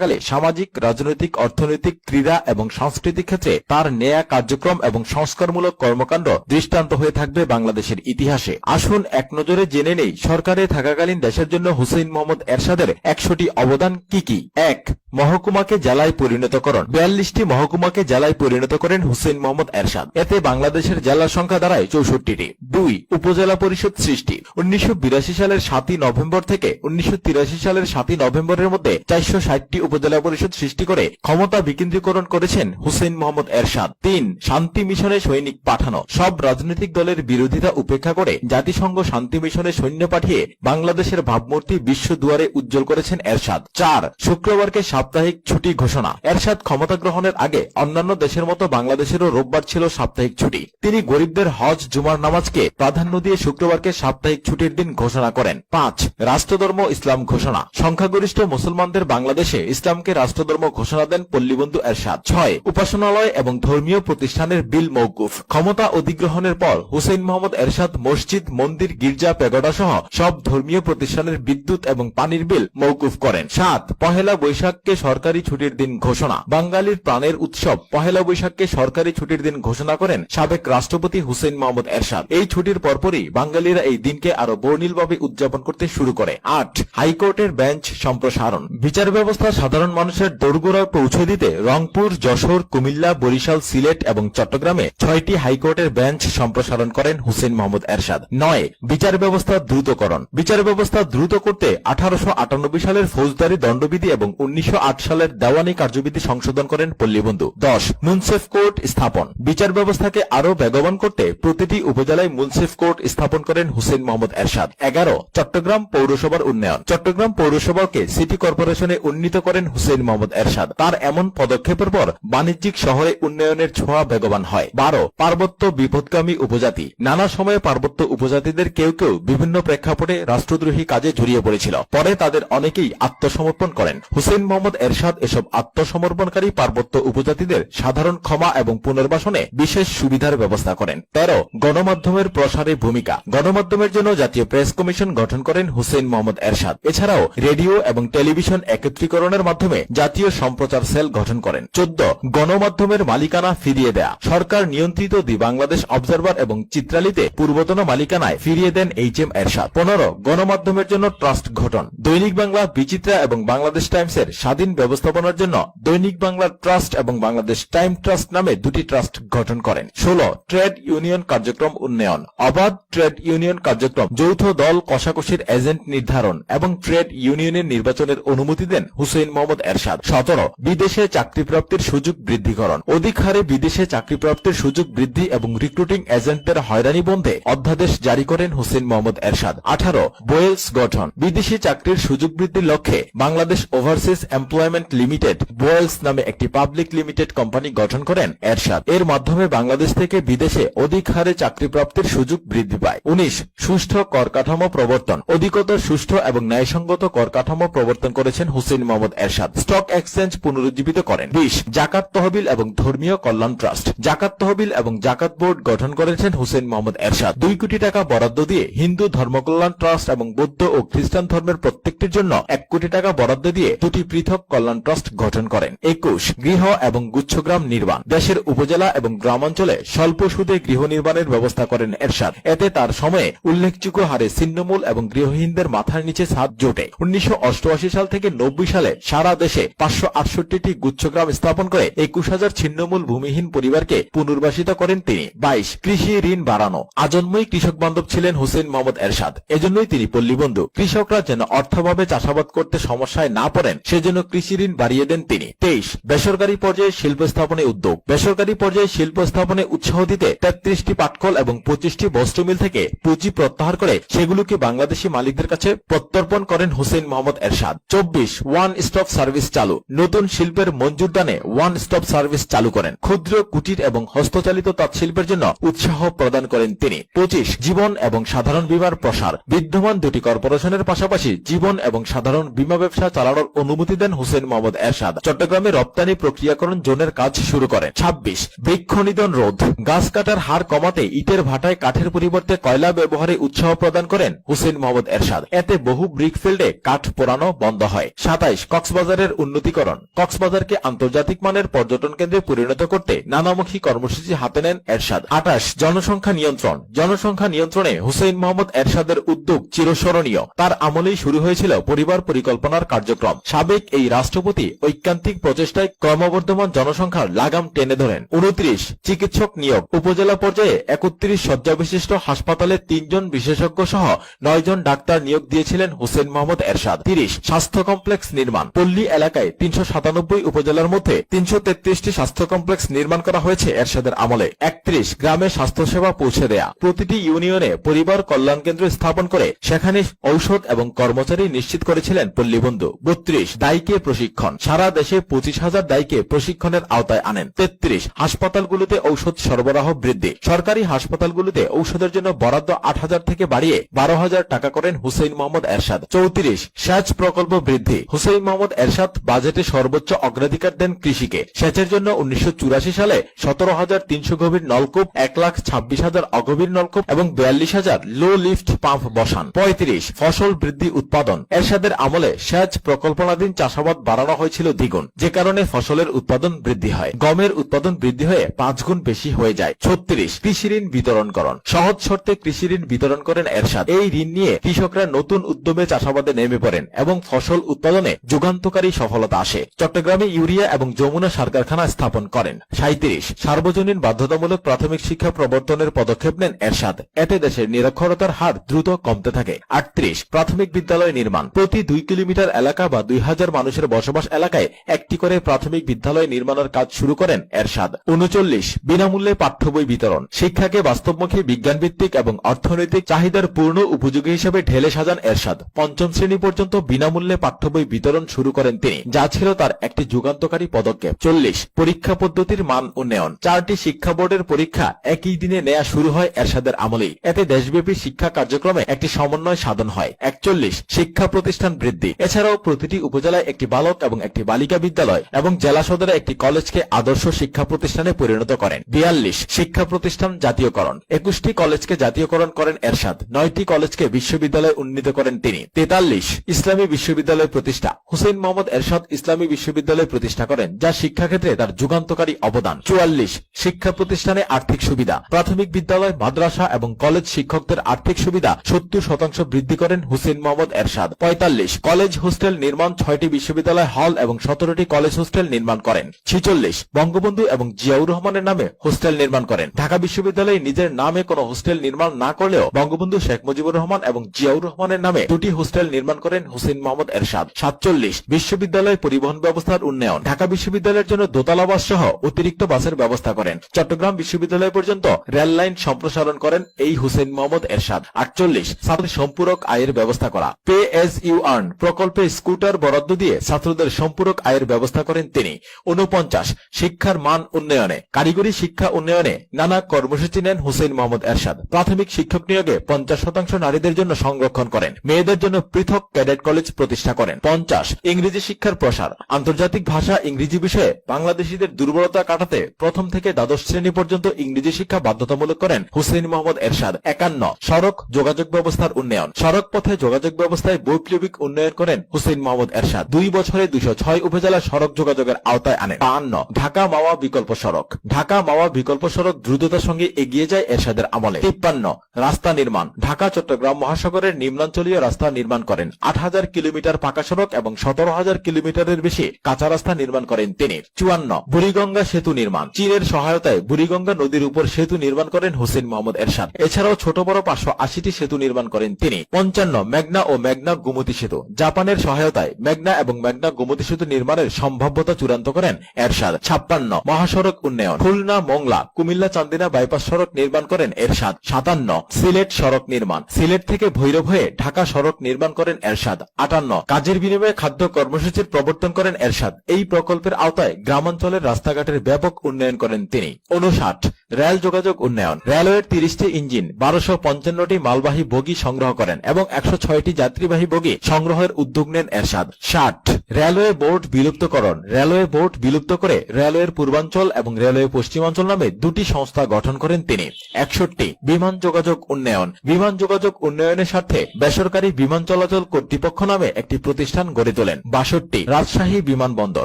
কালে সামাজিক, রাজনৈতিক, অর্থনৈতিক, ক্রীড়া এবং সাংস্কৃতিক ক্ষেত্রে তার নেয়া কার্যক্রম এবং সংস্কারমূলক কর্মকাণ্ড দৃষ্টান্ত হয়ে থাকবে বাংলাদেশের ইতিহাসে। আসুন এক নজরে জেনে নেই সরকারে থাকাকালীন দেশের জন্য হুসেইন মোহাম্মদ এরশাদের একশোটি অবদান কি কি। এক, মহকুমাকে জেলায় পরিণতকরণ। বিয়াল্লিশটি মহকুমাকে জেলায় পরিণত করেন হুসেইন মোহাম্মদ এরশাদ। এতে বাংলাদেশের জেলার সংখ্যা দাঁড়ায় চৌষট্টিটি। দুই, উপজেলা পরিষদ সৃষ্টি। উনিশশো বিরাশি সালের সাতই নভেম্বর থেকে উনিশশো তিরাশি সালের সাতই নভেম্বরের মধ্যে চারশো ষাটটি উপজেলা পরিষদ সৃষ্টি করে ক্ষমতা বিকেন্দ্রীকরণ করেছেন হুসেইন মোহাম্মদ এরশাদ। তিন, শান্তি মিশনে সৈনিক পাঠানো। সব রাজনৈতিক দলের বিরোধিতা উপেক্ষা করে জাতিসংঘ শান্তি মিশনে সৈন্য পাঠিয়ে বাংলাদেশের ভাবমূর্তি বিশ্ব দুয়ারে উজ্জ্বল করেছেন এরশাদ। চার, শুক্রবারকে সাপ্তাহিক ছুটি ঘোষণা। এরশাদ ক্ষমতা গ্রহণের আগে অন্যান্য দেশের মতো বাংলাদেশেরও রোববার ছিল সাপ্তাহিক ছুটি। তিনি গরিবদের হজ, জুমার নামাজকে প্রাধান্য দিয়ে শুক্রবারকে সাপ্তাহিক ছুটির দিন ঘোষণা করেন। পাঁচ, রাষ্ট্রধর্ম ইসলাম ঘোষণা। সংখ্যাগরিষ্ঠ মুসলমানদের বাংলাদেশে ইসলামকে রাষ্ট্রধর্ম ঘোষণা দেন পল্লীবন্ধু এরশাদ। ছয়, উপাসনালয় এবং ধর্মীয় প্রতিষ্ঠানের বিল মৌকুফ ক্ষমতা অধিগ্রহণের পর হুসেইন মোহাম্মদ এরশাদ মসজিদ, মন্দির, গির্জা, পেগোডা সহ সব ধর্মীয় প্রতিষ্ঠানের বিদ্যুৎ এবং পানির বিল মৌকুফ করেন। সাত, পহেলা বৈশাখকে সরকারি ছুটির দিন ঘোষণা। বাঙালির প্রাণের উৎসব পহেলা বৈশাখকে সরকারি ছুটির দিন ঘোষণা করেন সাবেক রাষ্ট্রপতি হুসেইন মোহাম্মদ এরশাদ। এই ছুটির পরপরই বাঙালিরা এই দিনকে আরও বর্ণিলভাবে উদযাপন করতে শুরু করে। আট, হাইকোর্টের বেঞ্চ সম্প্রসারণ। বিচার ব্যবস্থা সাধারণ মানুষের দোরগোড়ায় পৌঁছে দিতে রংপুর, যশোর, কুমিল্লা, বরিশাল, সিলেট এবং চট্টগ্রামে ছয়টি হাইকোর্টের বেঞ্চ সম্প্রসারণ করেন হুসেইন মোহাম্মদ এরশাদ। নয়, বিচার ব্যবস্থা দ্রুতকরণ। বিচার ব্যবস্থা দ্রুত করতে আঠারোশো আটানব্বই সালের ফৌজদারি দণ্ডবিধি এবং উনিশশো আট সালের দেওয়ানি কার্যবিধি সংশোধন করেন পল্লীবন্ধু। দশ, মুনসেফ কোর্ট স্থাপন। বিচার ব্যবস্থাকে আরও বেগবান করতে প্রতিটি উপজেলায় মুনসেফ কোর্ট স্থাপন করেন হুসেন মোহাম্মদ এরশাদ। এগারো, চট্টগ্রাম পৌরসভার উন্নয়ন। চট্টগ্রাম পৌরসভাকে সিটি কর্পোরেশনে উন্নীত করেন হুসেইন মোহাম্মদ এরশাদ। তার এমন পদক্ষেপের পর বাণিজ্যিক শহরে উন্নয়নের ছোঁয়া বেগবান হয়। বারো, পার্বত্য বিপদগামী উপজাতি। নানা সময়ে পার্বত্য উপজাতিদের কেউ কেউ বিভিন্ন প্রেক্ষাপটে রাষ্ট্রদ্রোহী কাজে জড়িয়ে পড়েছিল। পরে তাদের অনেকেই আত্মসমর্পণ করেন। হুসেইন মোহাম্মদ এরশাদ এসব আত্মসমর্পণকারী পার্বত্য উপজাতিদের সাধারণ ক্ষমা এবং পুনর্বাসনে বিশেষ সুবিধার ব্যবস্থা করেন। তেরো, গণমাধ্যমের প্রসারে ভূমিকা। গণমাধ্যমের জন্য জাতীয় প্রেস কমিশন গঠন করেন হুসেইন মোহাম্মদ এরশাদ। এছাড়াও রেডিও এবং টেলিভিশন একত্রীকরণের মাধ্যমে জাতীয় সম্প্রচার সেল গঠন করেন। চোদ্দ, গণমাধ্যমের মালিকানা ফিরিয়ে দেয়া। সরকার নিয়ন্ত্রিত দি বাংলাদেশ অবজারভার এবং চিত্রালিতে পূর্বতন মালিকানায় ফিরিয়ে দেন এইচ এম এরশাদ। পনেরো, গণমাধ্যমের জন্য ট্রাস্ট গঠন। দৈনিক বাংলা, বিচিত্রা এবং বাংলাদেশ টাইমসের স্বাধীন ব্যবস্থাপনার জন্য দৈনিক বাংলা ট্রাস্ট এবং বাংলাদেশ টাইম ট্রাস্ট নামে দুটি ট্রাস্ট গঠন করেন। ষোলো, ট্রেড ইউনিয়ন কার্যক্রম উন্নয়ন। অবাধ ট্রেড ইউনিয়ন কার্যক্রম যৌথ দল কষাকষির এজেন্ট নির্ধারণ এবং ট্রেড ইউনিয়নের নির্বাচনের অনুমতি দেন হুসেইন মোহাম্মদ এরশাদ। সতেরো, বিদেশে চাকরিপ্রাপ্তির সুযোগ বৃদ্ধিকরণ। অধিক হারে বিদেশে চাকরিপ্রাপ্তির সুযোগ বৃদ্ধি এবং রিক্রুটিং এজেন্টদের হয়রানি বন্ধে অধ্যাদেশ জারি করেন হুসেইন মোহাম্মদ এরশাদ। আঠারো, বোয়েলস গঠন। বিদেশি চাকরির সুযোগ বৃদ্ধির লক্ষ্যে বাংলাদেশ ওভারসিজ এমপ্লয়মেন্ট লিমিটেড, বোয়েলস নামে একটি পাবলিক লিমিটেড কোম্পানি গঠন করেন এরশাদ। এর মাধ্যমে বাংলাদেশ থেকে বিদেশে অধিক হারে চাকরি প্রাপ্তির সুযোগ বৃদ্ধি পায়। উনিশ, সুষ্ঠু কর কাঠামো প্রবর্তন। অধিকতর সুষ্ঠু এবং ন্যায়সঙ্গত কর কাঠামো প্রবর্তন করেছেন হুসেন মোহাম্মদ এরশাদ। স্টক এক্সচেঞ্জ পুনরুজ্জীবিত করেন। বিশ, জাকাত তহবিল এবং ধর্মীয় কল্যাণ ট্রাস্ট। জাকাত তহবিল এবং জাকাত বোর্ড গঠন করেছেন হুসেইন মোহাম্মদ এরশাদ। দুই কোটি টাকা বরাদ্দ দিয়ে হিন্দু ধর্মকল্যাণ ট্রাস্ট এবং বৌদ্ধ ও খ্রিস্টান ধর্মের প্রত্যেকটির জন্য এক কোটি টাকা বরাদ্দ দিয়ে দুটি পৃথক কল্যাণ ট্রাস্ট গঠন করেন। একুশ, গৃহ এবং গুচ্ছগ্রাম নির্মাণ। দেশের উপজেলা এবং গ্রামাঞ্চলে স্বল্প সুদে গৃহ নির্মাণের ব্যবস্থা করেন এরশাদ। এতে তার সময়ে উল্লেখযোগ্য হারে ছিন্নমূল এবং গৃহহীনদের মাথার নিচে ছাদ জোটে। উনিশশো অষ্টআশি সাল থেকে নব্বই সালে সারা দেশে পাঁচশো আটষট্টিটি গুচ্ছগ্রাম স্থাপন করে একুশ হাজার ছিন্নমূল ভূমিহীন পরিবারকে পুনর্বাসিত করেন তিনি। বাইশ, কৃষি ঋণ বাড়ানো। আজন্মই কৃষক বান্ধব ছিলেন হুসেইন মোহাম্মদ এরশাদ। এজন্যই তিনি পল্লীবন্ধু কৃষকরা যেন অর্থভাবে চাষাবাদ করতে সমস্যায় না পড়েন, সেজন্য কৃষি ঋণ বাড়িয়ে দেন তিনি। তেইশ, বেসরকারি পর্যায়ে শিল্প স্থাপনে উদ্যোগ। বেসরকারি পর্যায়ে শিল্প স্থাপনে উৎসাহ দিতে তেত্রিশটি পাটকল এবং পঁচিশটি বস্ত্রমিল থেকে পুঁজি প্রত্যাহার করে সেগুলোকে বাংলাদেশি মালিকদের কাছে প্রত্যর্পণ করেন হুসেইন মোহাম্মদ এরশাদ। চব্বিশ, ওয়ান স্টপ সার্ভিস চালু। নতুন শিল্পের মঞ্জুর দানে ওয়ান স্টপ সার্ভিস চালু করেন। ক্ষুদ্র, কুটির এবং হস্তচালিত তাঁতশিল্পের জন্য উৎসাহ প্রদান করেন তিনি। পঁচিশ, জীবন এবং সাধারণ বীমার প্রসার। বিদ্যমান দুটি কর্পোরেশনের পাশাপাশি জীবন এবং সাধারণ বীমা ব্যবসা চালানোর অনুমতি দেন হুসেইন মোহাম্মদ এরশাদ। চট্টগ্রামে রপ্তানি প্রক্রিয়াকরণ জোনের কাজ শুরু করেন। ছাব্বিশ, বৃক্ষ নিধন রোধ। গাছ কাটার হার কমাতে ইটের ভাটায় কাঠের পরিবর্তে কয়লা ব্যবহারে উৎসাহ প্রদান করেন হুসেইন মোহাম্মদ এরশাদ। এতে বহু ব্রিক ফিল্ডে কাঠ পোড়ানো বন্ধ হয়। সাতাইশ কক্স কক্সবাজারের উন্নতিকরণ। কক্সবাজারকে আন্তর্জাতিক মানের পর্যটন কেন্দ্রে পরিণত করতে নানামুখী কর্মসূচি হাতে নেন এরশাদ। আটাশ, জনসংখ্যা নিয়ন্ত্রণ। জনসংখ্যা নিয়ন্ত্রণে হুসেইন মোহাম্মদ এরশাদের উদ্যোগ চিরস্মরণীয়। তার আমলেই শুরু হয়েছিল পরিবার পরিকল্পনার কার্যক্রম। সাবেক এই রাষ্ট্রপতি ঐকান্তিক প্রচেষ্টায় ক্রমবর্ধমান জনসংখ্যার লাগাম টেনে ধরেন। উনত্রিশ, চিকিৎসক নিয়োগ। উপজেলা পর্যায়ে একত্রিশ শয্যা বিশিষ্ট হাসপাতালে তিনজন বিশেষজ্ঞ সহ নয়জন ডাক্তার নিয়োগ দিয়েছিলেন হুসেন মোহাম্মদ এরশাদ। তিরিশ, স্বাস্থ্য কমপ্লেক্স নির্মাণ। পল্লী এলাকায় তিনশো সাতানব্বই উপজেলার মধ্যে তিনশো তেত্রিশটি স্বাস্থ্য কমপ্লেক্স নির্মাণ করা হয়েছে এরশাদের আমলে। একত্রিশ গ্রামে স্বাস্থ্যসেবা পৌঁছে দেয়া। প্রতিটি ইউনিয়নে পরিবার কল্যাণ কেন্দ্র স্থাপন করে সেখানে ঔষধ এবং কর্মচারী নিশ্চিত করেছিলেন পল্লীবন্ধু বত্রিশ দায়ীকে প্রশিক্ষণ। সারা দেশে পঁচিশ হাজার দায়ীকে প্রশিক্ষণের আওতায় আনেন। তেত্রিশ হাসপাতালগুলোতে ঔষধ সরবরাহ বৃদ্ধি। সরকারি হাসপাতালগুলোতে ঔষধের জন্য বরাদ্দ আট হাজার থেকে বাড়িয়ে বারো হাজার টাকা করেন হুসেইন মোহাম্মদ এরশাদ। চৌত্রিশ সেচ প্রকল্প বৃদ্ধি। হুসেইন মোহাম্মদ এরশাদ বাজেটে সর্বোচ্চ অগ্রাধিকার দেন কৃষিকে। সেচের জন্য উনিশশো চুরাশি সালে সতেরো হাজার তিনশো গভীর নলকূপ, এক লাখ ছাব্বিশ হাজার অগভীর নলকূপ এবং বিয়াল্লিশ হাজার লো লিফট পাম্প বসান। পঁয়ত্রিশ, ফসল বৃদ্ধি উৎপাদন। এরশাদের আমলে সেচ প্রকল্পনাধীন চাষাবাদ বাড়ানো হয়েছিল দ্বিগুণ, যে কারণে ফসলের উৎপাদন বৃদ্ধি হয়। গমের উৎপাদন বৃদ্ধি হয়ে পাঁচ গুণ বেশি হয়ে যায়। ছত্রিশ, কৃষি ঋণ বিতরণকরণ সহজ শর্তে কৃষি ঋণ বিতরণ করেন এরশাদ। এই ঋণ নিয়ে কৃষকরা নতুন উদ্যমে চাষাবাদে নেমে পড়েন এবং ফসল উৎপাদনে যুগান্তকারী সফলতা আসে। চট্টগ্রামে ইউরিয়া এবং যমুনা সার কারখানা স্থাপন করেন। সাঁত্রিশ সার্বজনীন বাধ্যতামূলক প্রাথমিক শিক্ষা প্রবর্তনের পদক্ষেপ নেন এরশাদ। এতে দেশের নিরক্ষরতার হার দ্রুত কমতে থাকে। আটত্রিশ, প্রাথমিক বিদ্যালয় নির্মাণ। প্রতি দুই কিলোমিটার এলাকা বা দুই হাজার মানুষের বসবাস এলাকায় একটি করে প্রাথমিক বিদ্যালয় নির্মাণের কাজ শুরু করেন এরশাদ। উনচল্লিশ, বিনামূল্যে পাঠ্য বই বিতরণ। শিক্ষাকে বাস্তবমুখী, বিজ্ঞানভিত্তিক এবং অর্থনৈতিক চাহিদার পূর্ণ উপযোগী হিসেবে ঢেলে সাজান এরশাদ। পঞ্চম শ্রেণি পর্যন্ত বিনামূল্যে পাঠ্য বই বিতরণ শুরু করেন তিনি, যা ছিল তার একটি যুগান্তকারী পদক্ষেপ। চল্লিশ, পরীক্ষা পদ্ধতির মান উন্নয়ন। চারটি শিক্ষা বোর্ডের পরীক্ষা একই দিনে নেয়া শুরু হয় এরশাদের আমলেই। এতে দেশব্যাপী শিক্ষা কার্যক্রমে একটি সমন্বয় সাধন হয়। একচল্লিশ, শিক্ষা প্রতিষ্ঠান বৃদ্ধি। এছাড়াও প্রতিটি উপজেলায় একটি বালক এবং একটি বালিকা বিদ্যালয় এবং জেলা সদরে একটি কলেজকে আদর্শ শিক্ষা প্রতিষ্ঠানে পরিণত করেন। বিয়াল্লিশ, শিক্ষা প্রতিষ্ঠান জাতীয়করণ। একুশটি কলেজকে জাতীয়করণ করেন এরশাদ। নয়টি কলেজকে বিশ্ববিদ্যালয়ে উন্নীত করেন তিনি। তেতাল্লিশ, ইসলামী বিশ্ববিদ্যালয় প্রতিষ্ঠা। হুসেইন মোহাম্মদ এরশাদ ইসলামী বিশ্ববিদ্যালয় প্রতিষ্ঠা করেন, যা শিক্ষাক্ষেত্রে তার যুগান্তকারী অবদান। চুয়াল্লিশ, শিক্ষা প্রতিষ্ঠানে আর্থিক সুবিধা। প্রাথমিক বিদ্যালয়, মাদ্রাসা এবং কলেজ শিক্ষকদের আর্থিক সুবিধা সত্তর শতাংশ বৃদ্ধি করেন হুসেইন মোহাম্মদ এরশাদ। পঁয়তাল্লিশ, কলেজ হোস্টেল নির্মাণ ছয়টি বিশ্ববিদ্যালয়, হল এবং সতেরোটি কলেজ হোস্টেল নির্মাণ করেন। ছিচল্লিশ, বঙ্গবন্ধু এবং জিয়াউর রহমানের নামে হোস্টেল নির্মাণ করেন। ঢাকা বিশ্ববিদ্যালয়ে নিজের নামে কোনো হোস্টেল নির্মাণ না করলেও বঙ্গবন্ধু শেখ মুজিবুর রহমান এবং জিয়াউর রহমানের নামে দুটি হোস্টেল নির্মাণ করেন হুসেইন মোহাম্মদ এরশাদ। সাতচল্লিশ বিশ্ববিদ্যালয় পরিবহন ব্যবস্থার উন্নয়ন। ঢাকা বিশ্ববিদ্যালয়ের জন্য দোতলা বাস সহ অতিরিক্ত বাসের ব্যবস্থা করেন। চট্টগ্রাম বিশ্ববিদ্যালয় পর্যন্ত রেল লাইন সম্প্রসারণ করেন এই হুসেইন মোহাম্মদ এরশাদ। আটচল্লিশ ছাত্রদের সম্পূরক আয়ের ব্যবস্থা করা। পে এস ইউ আর্ন, প্রকল্পে স্কুটার বরাদ্দ দিয়ে ছাত্রদের সম্পূরক আয়ের ব্যবস্থা করেন তিনি। উনপঞ্চাশ শিক্ষার মান উন্নয়নে, কারিগরি শিক্ষা উন্নয়নে নানা কর্মসূচি নেন হুসেন মোহাম্মদ এরশাদ। প্রাথমিক শিক্ষক নিয়োগে পঞ্চাশ শতাংশ নারীদের জন্য সংরক্ষণ করেন। মেয়েদের জন্য পৃথক ক্যাডেট কলেজ প্রতিষ্ঠা করেন। পঞ্চাশ ইংরেজি শিক্ষার প্রসার। আন্তর্জাতিক ভাষা ইংরেজি বিষয়ে বাংলাদেশিদের দুর্বলতা কাটাতে প্রথম থেকে দ্বাদশ শ্রেণি পর্যন্ত ইংরেজি শিক্ষা বাধ্যতামূলক করেন হুসেইন মোহাম্মদ এরশাদ। একান্ন, সড়ক যোগাযোগ ব্যবস্থার উন্নয়ন। সড়ক পথে যোগাযোগ ব্যবস্থায় বৈপ্লবিক উন্নয়ন করেন হুসেইন মোহাম্মদ এরশাদ। দুই বছরে দুইশো ছয় উপজেলা সড়ক যোগাযোগের আওতায় আনেন। বাহান্ন ঢাকা মাওয়া বিকল্প সড়ক। ঢাকা মাওয়া বিকল্প সড়ক দ্রুততার সঙ্গে এগিয়ে যায় এরশাদের আমলে। তিপ্পান্ন, রাস্তা নির্মাণ। ঢাকা চট্টগ্রাম মহাসাগরের নিম্নাঞ্চলীয় রাস্তা নির্মাণ করেন। আট হাজার কিলোমিটার পাকা সড়ক এবং সতেরো হাজার কিলোমিটারের বেশি কাঁচা রাস্তা নির্মাণ করেন তিনি। চুয়ান্ন, বুড়িগঙ্গা সেতু নির্মাণ। চীনের সহায়তায় বুড়িগঙ্গা নদীর উপর সেতু নির্মাণ করেন হোসেন মোহাম্মদ এরশাদ। এছাড়াও ছোট বড় পাঁচশো আশিটি সেতু নির্মাণ করেন তিনি। পঞ্চান্ন, মেঘনা ও মেঘনা গোমতী সেতু। জাপানের সহায়তায় মেঘনা এবং মেঘনা গোমতী সেতু নির্মাণের সম্ভাব্যতা চূড়ান্ত করেন এরশাদ। ছাপ্পান্ন, মহাসড়ক উন্নয়ন। খুলনা, মংলা, কুমিল্লা, চান্দিনা বাইপাস সড়ক নির্মাণ করেন এরশাদ। সাতান্ন, সিলেট সড়ক নির্মাণ। সিলেট থেকে ভৈরব হয়ে ঢাকা সড়ক নির্মাণ করেন এরশাদ। আটান্ন, কাজের বিনিময়ে খাদ্য কর্মসূচির প্রবর্তন করেন এরশাদ। এই প্রকল্পের আওতায় গ্রামাঞ্চলের রাস্তাঘাটের ব্যাপক উন্নয়ন করেন তিনি। উনষাট রেল যোগাযোগ উন্নয়ন। রেলওয়ের তিরিশটি ইঞ্জিন, বারোশো পঞ্চান্নটি মালবাহী বগি সংগ্রহ করেন এবং একশো ছয়টি যাত্রীবাহী বগি সংগ্রহের উদ্যোগ নেন এরশাদ। ষাট রেলওয়ে বোর্ড বিলুপ্তকরণ। রেলওয়ে বোর্ড বিলুপ্ত করে রেলওয়ের পূর্বাঞ্চল এবং রেলওয়ে পশ্চিমাঞ্চল নামে দুটি সংস্থা গঠন করেন তিনি। একষট্টি, বিমান যোগাযোগ উন্নয়ন। বিমান যোগাযোগ উন্নয়নের স্বার্থে বেসরকারি বিমান চলাচল কর্তৃপক্ষ নামে একটি প্রতিষ্ঠান গড়ে তোলেন। বাষট্টি, রাজশাহী বিমানবন্দর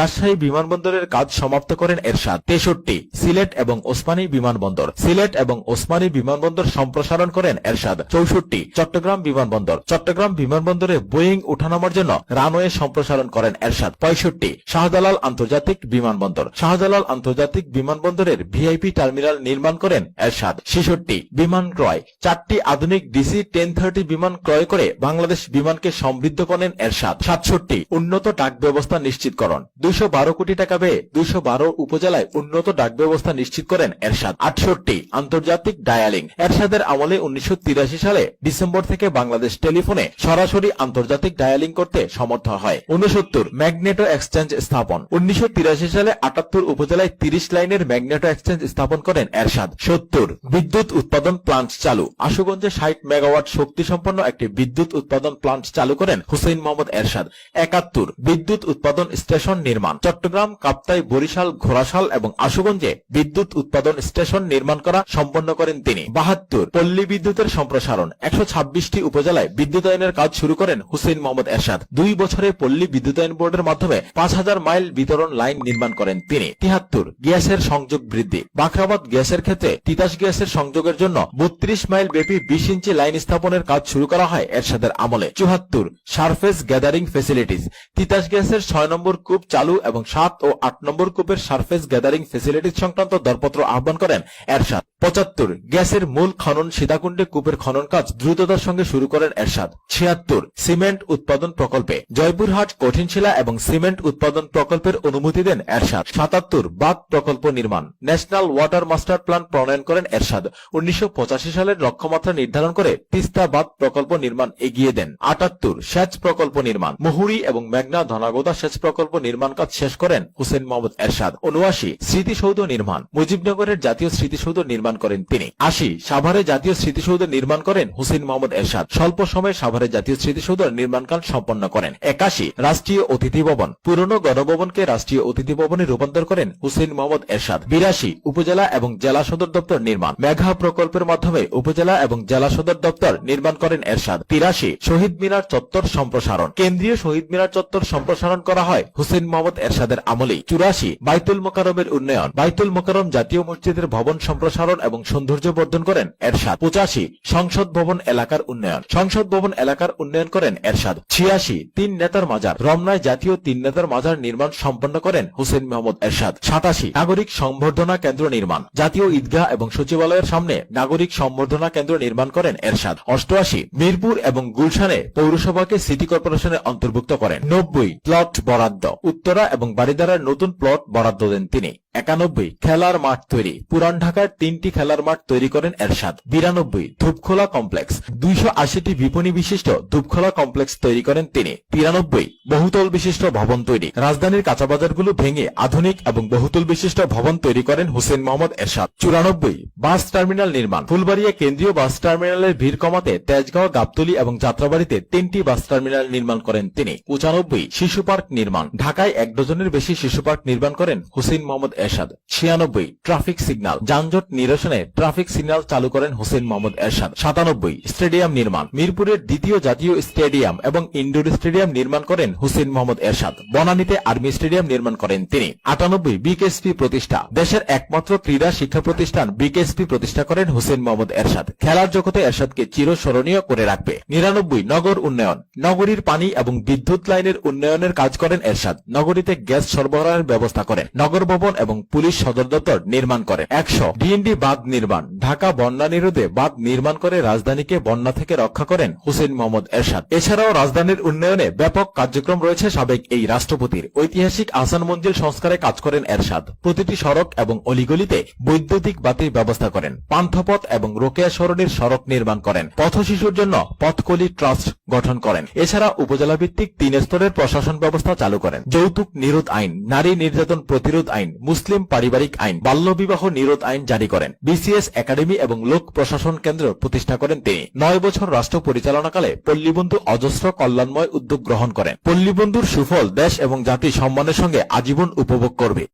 রাজশাহী বিমানবন্দরের কাজ সমাপ্ত করেন এরশাদ। তেষট্টি, সিলেট এবং ওসমানী বিমানবন্দর সিলেট এবং ওসমানী বিমানবন্দর সম্প্রসারণ করেন এরশাদ। চৌষট্টি, চট্টগ্রাম বিমানবন্দর চট্টগ্রাম বিমানবন্দরে বোয়িং উঠানামার জন্য রানওয়ে সম্প্রসারণ করেন এরশাদ। পঁয়ষট্টি, শাহজালাল আন্তর্জাতিক বিমানবন্দর। শাহজালাল আন্তর্জাতিক বিমানবন্দরের ভিআইপি টার্মিনাল নির্মাণ করেন এরশাদ। ছেষট্টি, বিমান ক্রয়। চারটি আধুনিক ডিসি টেন থার্টি বিমান ক্রয় করে বাংলাদেশ বিমানকে সমৃদ্ধ করেন এরশাদ। সাতষট্টি, উন্নত ডাক ব্যবস্থা নিশ্চিতকরণ। দুইশো বারো কোটি টাকা ব্যয়ে দুইশো বারো উপজেলায় উন্নত ডাক ব্যবস্থা নিশ্চিত করেন এরশাদ। আটষট্টি, আন্তর্জাতিক ডায়ালিং। এরশাদের আমলে উনিশশো তিরাশি সালে ডিসেম্বর থেকে বাংলাদেশ টেলিফোনে সরাসরি আন্তর্জাতিক ডায়ালিং করতে সমর্থ হয়। উনসত্তর ম্যাগনেটো এক্সচেঞ্জ স্থাপন। উনিশশো তিরাশি সালে আটাত্তর উপজেলায় তিরিশ লাইনের ম্যাগনেটো এক্সচেঞ্জ স্থাপন করেন এরশাদ। সত্তর, বিদ্যুৎ উৎপাদন প্লান্ট চালু। আশুগঞ্জে ষাট মেগাওয়াট শক্তি সম্পন্ন একটি বিদ্যুৎ উৎপাদন প্লান্ট চালু করেন হুসেইন মোহাম্মদ এরশাদ। একাত্তর, বিদ্যুৎ উৎপাদন স্টেশন নির্মাণ। চট্টগ্রাম, কাপ্তাই, বরিশাল, ঘোড়াশাল এবং আশুগঞ্জে বিদ্যুৎ উৎপাদন স্টেশন নির্মাণ করা সম্পন্ন করেন তিনি। বাহাত্তর, পল্লী বিদ্যুতের সম্প্রসারণ। একশো ছাব্বিশটি উপজেলায় বিদ্যুতায়নের কাজ শুরু করেন হুসেইন মোহাম্মদ এরশাদ। দুই বছরে পল্লী বিদ্যুতায়ন বোর্ডের মাধ্যমে পাঁচ হাজার মাইল বিতরণ লাইন নির্মাণ করেন তিনি। তিহাত্তর, গ্যাসের সংযোগ বৃদ্ধি। বাখরাবাদ গ্যাসের ক্ষেত্রে তিতাস গ্যাসের সংযোগের জন্য বত্রিশ মাইল ব্যাপী বিশ ইঞ্চি লাইন স্থাপনের কাজ শুরু করা হয় এরশাদের আমলে। চুহাত্তর সারফেস গ্যাদারিং ফেসিলিটিস তিতাস গ্যাসের ছয় নম্বর কূপ চালু এবং সাত ও আট নম্বর কূপের সারফেস গ্যাদারিং ফেসিলিটিস সংক্রান্ত দরপত্র আহ্বান করেন এরশাদ। পঁচাত্তর, গ্যাসের মূল খনন সীতাকুণ্ডে কূপের খনন কাজ দ্রুততার সঙ্গে শুরু করেন এরশাদ। ছিয়াত্তর, সিমেন্ট উৎপাদন প্রকল্পে জয়পুরহাট কঠিন শিলা এবং সিমেন্ট উৎপাদন প্রকল্পের অনুমতি দেন এরশাদ। সাতাত্তর, বাঁধ প্রকল্প নির্মাণ। ন্যাশনাল ওয়াটার মাস্টার প্ল্যান প্রণয়ন করেন এরশাদ। উনিশশো পঁচাশি সালের লক্ষ্যমাত্রা নির্ধারণ করে তিস্তা বাঁধ প্রকল্প নির্মাণ এগিয়ে দেন। আটাত্তর, সেচ প্রকল্প নির্মাণ। মুহুরী এবং মেঘনা ধনাগোদা সেচ প্রকল্প নির্মাণ কাজ শেষ করেন হুসেন মোহাম্মদ এরশাদ। উনআশি, স্মৃতিসৌধ নির্মাণ। মুজিবনগরের জাতীয় স্মৃতিসৌধ নির্মাণ করেন তিনি। আশি, সাভারে জাতীয় স্মৃতিসৌধ নির্মাণ করেন হুসেন মোহাম্মদ এরশাদ। স্বল্প সময়ে সাভারে জাতীয় স্মৃতিসৌধ নির্মাণ কাজ সম্পন্ন করেন। একাশি, রাষ্ট্রীয় অতিথি ভবন। পুরনো গণভবনকে রাষ্ট্রীয় অতিথি ভবনে রূপান্তর করেন হুসেন মোহাম্মদ এরশাদ। বিরাশি, উপজেলা এবং জেলা সদর দপ্তর নির্মাণ। মেঘা প্রকল্পের মাধ্যমে উপজেলা এবং জেলা সদর দপ্তর নির্মাণ করেন এরশাদ। তিরাশি, শহীদ মিনার চত্বর সম্প্রসারণ। কেন্দ্রীয় শহীদ মিনার চত্বর সম্প্রসারণ করা হয় হুসেন মোহাম্মদ এরশাদের আমলেই। চুরাশি, বাইতুল মোকারমের উন্নয়ন। বাইতুল মোকারম জাতীয় মসজিদের ভবন সম্প্রসারণ এবং সৌন্দর্য বর্ধন করেন এরশাদ। পঁচাশি, সংসদ ভবন এলাকার উন্নয়ন। সংসদ ভবন এলাকার উন্নয়ন করেন এরশাদ। ছিয়াশি, তিন নেতার মাজার। রমনায় জাতীয় তিন নেতার মাজার নির্মাণ সম্পন্ন করেন হুসেন মোহাম্মদ এরশাদ। সাতাশি, নাগরিক সংবর্ধনা কেন্দ্র নির্মাণ। জাতীয় ঈদগাহ এবং সচিবালয়ের সামনে নাগরিক সংবর্ধনা কেন্দ্র নির্মাণ করেন এরশাদ। অষ্টআশি, মিরপুর এবং গুলশানে পৌরসভাকে সিটি কর্পোরেশনে অন্তর্ভুক্ত করেন। নব্বই, প্লট বরাদ্দ। উত্তরা এবং বাড়িদারার নতুন প্লট বরাদ্দ দেন তিনি। একানব্বই, খেলার মাঠ তৈরি। পুরান ঢাকার তিনটি খেলার মাঠ তৈরি করেন এরশাদ। বিরানব্বই, ধূপখোলা কমপ্লেক্স। দুইশো আশিটি বিপণী বিশিষ্ট ধূপখোলা কমপ্লেক্স তৈরি করেন তিনি। তিরানব্বই, বহুতল বিশিষ্ট ভবন তৈরি। রাজধানীর কাঁচাবাজারগুলো ভেঙে আধুনিক এবং বহুতল বিশিষ্ট ভবন তৈরি করেন হুসেন মোহাম্মদ এরশাদ। চুরানব্বই, বাস টার্মিনাল নির্মাণ। ফুলবাড়িয়া কেন্দ্রীয় বাস টার্মিনালের ভিড় কমাতে তেজগাঁও, গাবতলি এবং যাত্রাবাড়িতে তিনটি বাস টার্মিনাল নির্মাণ করেন তিনি। পঁচানব্বই, শিশু পার্ক নির্মাণ। ঢাকায় এক ডজনের বেশি শিশু পার্ক নির্মাণ করেন হুসেন মোহাম্মদ এরশাদ। ছিয়ানব্বই, ট্রাফিক সিগন্যাল। যানজট নিরসনে ট্রাফিক সিগন্যাল চালু করেন হোসেন মোহাম্মদ এরশাদ। সাতানব্বই, স্টেডিয়াম নির্মাণ। মিরপুরের দ্বিতীয় জাতীয় স্টেডিয়াম এবং ইনডোর স্টেডিয়াম নির্মাণ করেন হোসেন মোহাম্মদ এরশাদ। বনানীতে আর্মি স্টেডিয়াম নির্মাণ করেন তিনি। আটানব্বই, বিকেএসপি প্রতিষ্ঠা। দেশের একমাত্র ক্রীড়া শিক্ষা প্রতিষ্ঠান বিকেএসপি প্রতিষ্ঠা করেন হোসেন মোহাম্মদ এরশাদ। খেলার জগতে এরশাদকে চিরস্মরণীয় করে রাখবে। নিরানব্বই, নগর উন্নয়ন। নগরীর পানি এবং বিদ্যুৎ লাইনের উন্নয়নের কাজ করেন এরশাদ। নগরীতে গ্যাস সরবরাহের ব্যবস্থা করেন। নগর ভবন এবং পুলিশ সদর দপ্তর নির্মাণ করেন। একশো, ডিএনডি বাঁধ নির্মাণ। ঢাকা বন্যা নিরোধে বাঁধ নির্মাণ করে রাজধানীকে বন্যা থেকে রক্ষা করেন হুসেন মোহাম্মদ এরশাদ। এছাড়াও রাজধানীর উন্নয়নে ব্যাপক কার্যক্রম রয়েছে সাবেক এই রাষ্ট্রপতির। ঐতিহাসিক আসান মঞ্জিল সংস্কারে কাজ করেন এরশাদ। প্রতিটি সড়ক এবং অলিগলিতে বৈদ্যুতিক বাতির ব্যবস্থা করেন। পান্থপথ এবং রোকেয়া সরণির সড়ক নির্মাণ করেন। পথ শিশুর জন্য পথকলি ট্রাস্ট গঠন করেন। এছাড়া উপজেলা ভিত্তিক তিন স্তরের প্রশাসন ব্যবস্থা চালু করেন। যৌতুক নিরোধ আইন, নারী নির্যাতন প্রতিরোধ আইন, মুসলিম পারিবারিক আইন, বাল্যবিবাহ নিরোধ নিরোধ আইন জারি করেন। বিসিএস একাডেমি এবং লোক প্রশাসন কেন্দ্র প্রতিষ্ঠা করেন তিনি। নয় বছর রাষ্ট্র পরিচালনাকালে পল্লীবন্ধু অজস্র কল্যাণময় উদ্যোগ গ্রহণ করেন। পল্লীবন্ধুর সুফল দেশ এবং জাতি সম্মানের সঙ্গে আজীবন উপভোগ করবে।